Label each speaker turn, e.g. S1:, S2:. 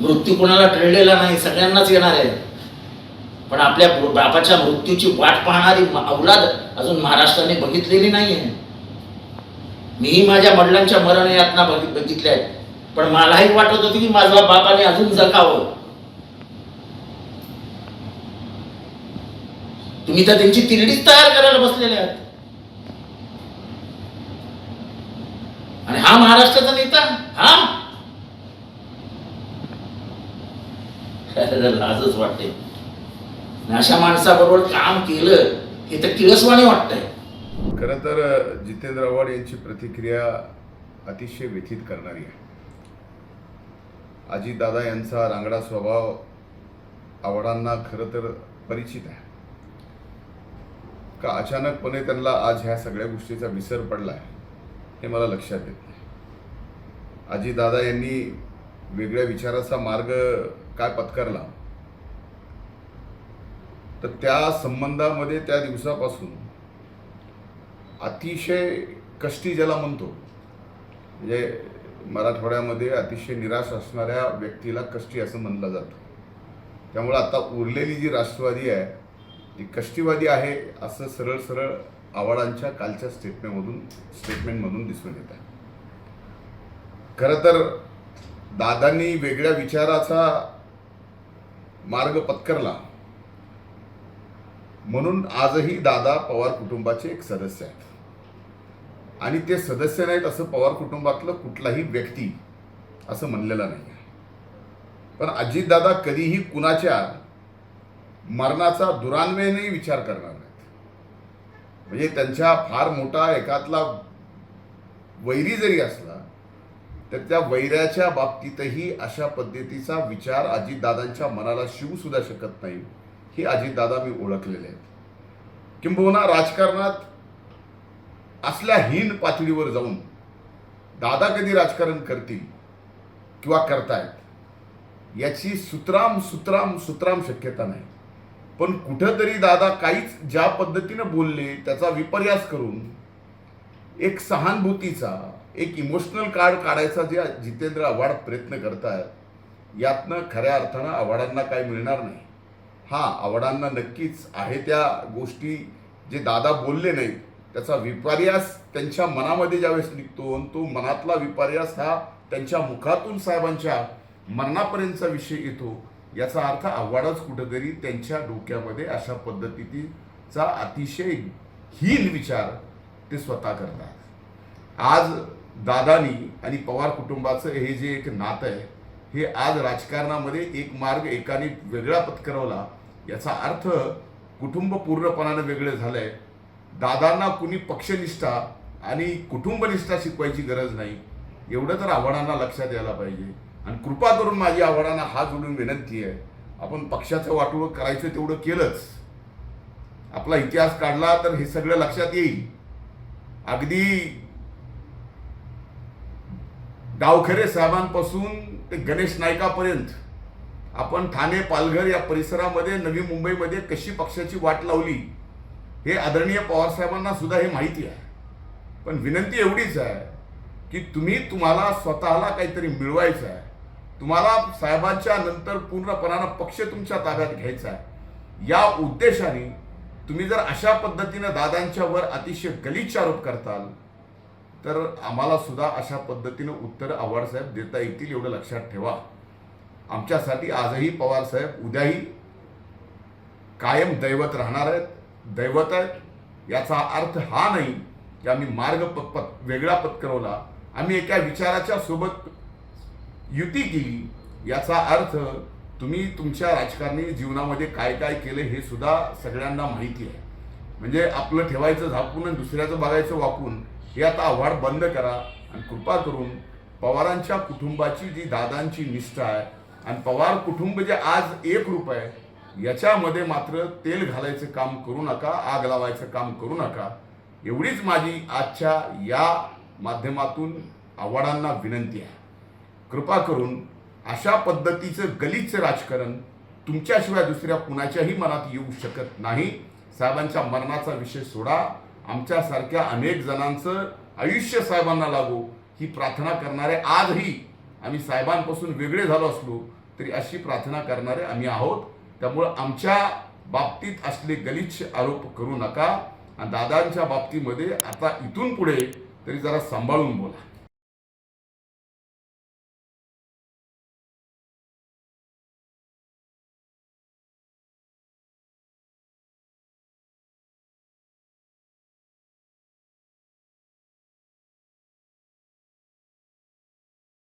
S1: मृत्यू कोणाला टळलेला नाही सगळ्यांनाच येणार आहे. पण आपल्या बापाच्या मृत्यूची वाट पाहणारी औलाद अवलाद अजून महाराष्ट्राने बघितलेली नाहीये. मीही माझ्या वडिलांच्या मरण यातना बघि- बघितल्या आहेत. पण मलाही वाटत होतं की माझ्या बापाने अजून जगावं. तुम्ही तर त्यांची तिरडीच तयार करायला बसलेले आहात. आणि हा महाराष्ट्राचा नेता हा लाजच वाटते. अशा माणसाबरोबर काम केलं हे तर किळसवाणी वाटतंय.
S2: खरं तर जितेंद्र आव्हाड यांची प्रतिक्रिया अतिशय व्यथित करणारी आहे. अजितदादा यांचा रांगडा स्वभाव आव्हाडांना खरं तर परिचित आहे. का अचानकपणे त्यांना आज ह्या सगळ्या गोष्टीचा विसर पडला आहे हे मला लक्षात येत नाही. अजितदादा यांनी वेगळ्या विचाराचा मार्ग काय पत्करला? तर त्या संबंधामध्ये त्या दिवसापासून अतिशय कष्टी ज्याला म्हणतो म्हणजे मराठवाड्यामध्ये अतिशय निराश असणाऱ्या व्यक्तीला कष्टी असं म्हणलं जातं. त्यामुळं आता उरलेली जी राष्ट्रवादी आहे ती कष्टीवादी आहे असं सरळ सरळ आव्हाडांच्या कालच्या स्टेटमेंटमधून स्टेटमेंटमधून दिसून येत आहे. खरं तर दादांनी वेगळ्या विचाराचा मार्ग पत्करला. म्हणून आजही दादा पवार कुटुंबाचे एक सदस्य आहेत. आणि ते सदस्य नाहीत असं पवार कुटुंबातलं कुठलाही व्यक्ती असं म्हणलेलं नाही आहे पण अजितदादा कधीही कुणाच्या मरणाचा दुरान्वयनही विचार करणार नाहीत. म्हणजे त्यांच्या फार मोठा एकातला वैरी जरी असला तर त्या वैराच्या बाबतीतही अशा पद्धतीचा विचार अजितदादांच्या मनाला शिवू सुद्धा शकत नाही. हे अजितदादा मी ओळखलेले आहेत. किंबहुना राजकारणात असल्या हीन पातळीवर जाऊन दादा कधी राजकारण करतील किंवा करतायत याची सुतराम सुतराम सुतराम शक्यता नाही. पण कुठंतरी दादा काहीच ज्या पद्धतीनं बोलले त्याचा विपर्यास करून एक सहानुभूतीचा एक इमोशनल कार्ड काढायचा जे जितेंद्र आव्हाड प्रयत्न करतायत यातनं खऱ्या अर्थानं आव्हाडांना काय मिळणार नाही. हा आव्हाडांना नक्कीच आहे त्या गोष्टी जे दादा बोलले नाहीत त्याचा विपर्यास त्यांच्या मनामध्ये ज्यावेळेस निघतो आणि तो मनातला विपर्यास हा त्यांच्या मुखातून साहेबांच्या मरणापर्यंतचा विषय येतो याचा अर्थ आव्हाडच कुठंतरी त्यांच्या डोक्यामध्ये अशा पद्धतीचा अतिशय हीन विचार ते स्वतः करतात. आज दादानी आणि पवार कुटुंबाचं हे जे एक नातं आहे हे आज राजकारणामध्ये एक मार्ग एकाने वेगळा पत्करवला याचा अर्थ कुटुंब पूर्णपणानं वेगळं आहे दादांना कुणी पक्षनिष्ठा आणि कुटुंबनिष्ठा शिकवायची गरज नाही. एवढं तर आव्हाडांना लक्षात यायला पाहिजे. आणि कृपा करून माझी आव्हाडांना हात जोडून विनंती आहे आपण पक्षाचं वाटोळं करायचं तेवढं केलंच. आपला इतिहास काढला तर हे सगळं लक्षात येईल. अगदी डावखरे साहेबांपासून ते गणेश नायकापर्यंत. आपण ठाणे पालघर या परिसरामध्ये नवी मुंबईमध्ये कशी पक्षाची वाट लावली हे आदरणीय पवारसाहेबांना सुद्धा हे माहिती आहे. पण विनंती एवढीच आहे की तुम्ही तुम्हाला स्वतःला काहीतरी मिळवायचं आहे. तुम्हाला साहेबांच्या नंतर पूर्णपणानं पक्ष तुमच्या ताब्यात घ्यायचा आहे. या उद्देशाने तुम्ही जर अशा पद्धतीनं दादांच्यावर अतिशय गलिच्छ आरोप करताल तर आम्हाला सुद्धा अशा पद्धतीनं उत्तर आव्हाडसाहेब देता येतील एवढं लक्षात ठेवा. आमच्यासाठी आजही पवार साहेब उद्याही कायम दैवत राहणार आहेत. दैवत आहेत. याचा अर्थ हा नाही की आम्ही मार्ग पत पत वेगळा पत्करवला. आम्ही एका विचाराच्या सोबत युती केली. याचा अर्थ तुम्ही तुमच्या राजकारणी जीवनामध्ये काय काय केलं हे सुद्धा सगळ्यांना माहिती आहे. म्हणजे आपलं ठेवायचं झाकून आणि दुसऱ्याचं बघायचं वाकून हे आता आव्हाड बंद करा आणि कृपा करून पवारांच्या कुटुंबाची जी दादांची निष्ठा आहे आणि पवार कुटुंब जे आज एक रूप आहे याच्यामध्ये मात्र तेल घालायचं काम करू नका आग लावायचं काम करू नका. एवढीच माझी आजच्या या माध्यमातून आव्हाडांना विनंती आहे. कृपा करून अशा पद्धतीचं गलिच्छ राजकारण तुमच्याशिवाय दुसऱ्या कुणाच्याही मनात येऊ शकत नाही. साहेबांच्या मरणाचा विषय सोडा. आमच्यासारख्या अनेक जणांचं आयुष्य साहेबांना लागो ही प्रार्थना करणारे आजही आम्ही साहेबांपासून वेगळे झालो असलो तरी अशी प्रार्थना करणारे आम्ही आहोत. त्यामुळं आमच्या बाबतीत असले गलिच्छ आरोप करू नका. आणि दादांच्या बाबतीमध्ये आता इथून पुढे तरी जरा सांभाळून बोला.